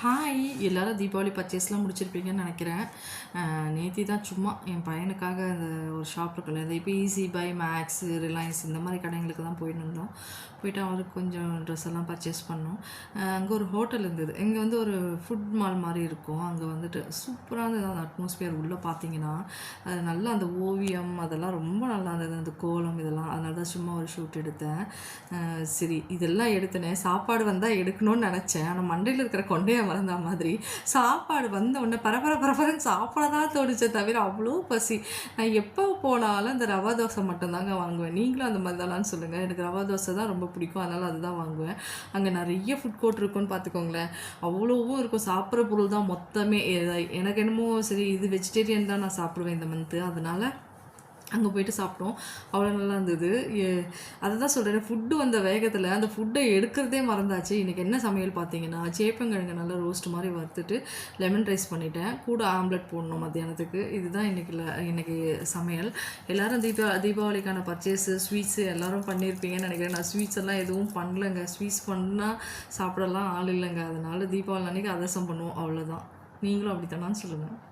Hi எல்லோரும் தீபாவளி பர்ச்சேஸ்லாம் முடிச்சிருப்பீங்கன்னு நினைக்கிறேன். நேத்தி தான் சும்மா என் பையனுக்காக அந்த ஒரு ஷாப் இருக்குல்ல இந்த இப்போ ஈஸி பை மேக்ஸ் ரிலையன்ஸ் இந்த மாதிரி கடைங்களுக்கு தான் போயிட்டு இருந்தோம். போயிட்டு அவருக்கு கொஞ்சம் ட்ரெஸ் எல்லாம் பர்ச்சேஸ் பண்ணோம். அங்கே ஒரு ஹோட்டல் இருந்தது. இங்கே வந்து ஒரு ஃபுட் மால் மாதிரி இருக்கும். அங்கே வந்துட்டு சூப்பராக இருந்தது. அந்த அட்மாஸ்பியர் உள்ளே பார்த்தீங்கன்னா அது நல்லா அந்த ஓவியம் அதெல்லாம் ரொம்ப நல்லா இருந்தது. அந்த கோலம் இதெல்லாம். அதனால தான் சும்மா ஒரு ஷூட் எடுத்தேன். சரி இதெல்லாம் எடுத்தேனே. சாப்பாடு வந்தால் எடுக்கணும்னு நினச்சேன். ஆனால் மண்டையில் இருக்கிற கொண்டையை மறந்த மாதிரி. சாப்பாடு வந்த உடனே பரபர பரபரன்னு சாப்பிட தான் தோணுச்சே தவிர அவ்வளோ பசி. நான் எப்போ போனாலும் அந்த ரவா தோசை மட்டும்தாங்க வாங்குவேன். நீங்களும் அந்த மாதிரி தானான்னு சொல்லுங்கள் எனக்கு ரவா தோசை தான் ரொம்ப பிடிக்கும். அதனால் அதுதான் வாங்குவேன். அங்கே நிறைய ஃபுட் கோர்ட் இருக்குன்னு பார்த்துக்கோங்களேன். அவ்வளோவும் இருக்கும். சாப்பிட்ற பொருள் தான் மொத்தமே. எனக்கு என்னமோ சரி இது வெஜிடேரியன் தான் நான் சாப்பிடுவேன் இந்த மந்த்து அதனால் அங்கே போயிட்டு சாப்பிட்டோம். அவ்வளோ நல்லா இருந்தது. எ- அதை தான் சொல்கிறேன் ஃபுட்டு வந்த வேகத்தில் அந்த ஃபுட்டை எடுக்கிறதே மறந்தாச்சு. இன்றைக்கி என்ன சமையல் பார்த்தீங்கன்னா சேப்பங்கிழங்கு நல்லா ரோஸ்ட் மாதிரி வறுத்துட்டு லெமன் ரைஸ் பண்ணிட்டேன். கூட ஆம்லெட் போடணும் மத்தியானத்துக்கு. இதுதான் இன்றைக்கி இன்றைக்கி சமையல். எல்லாரும் தீபா தீபாவளிக்கான பர்ச்சேஸு ஸ்வீட்ஸு எல்லாரும் பண்ணியிருப்பீங்கன்னு நினைக்கிறேன். நான் ஸ்வீட்ஸ் எல்லாம் எதுவும் பண்ணலைங்க. ஸ்வீட்ஸ் பண்ணால் சாப்பிடலாம் ஆள் இல்லைங்க. அதனால் தீபாவளி அன்றைக்கி அதசம் பண்ணுவோம். அவ்வளோதான் நீங்களும் அப்படி சொல்லுங்கள்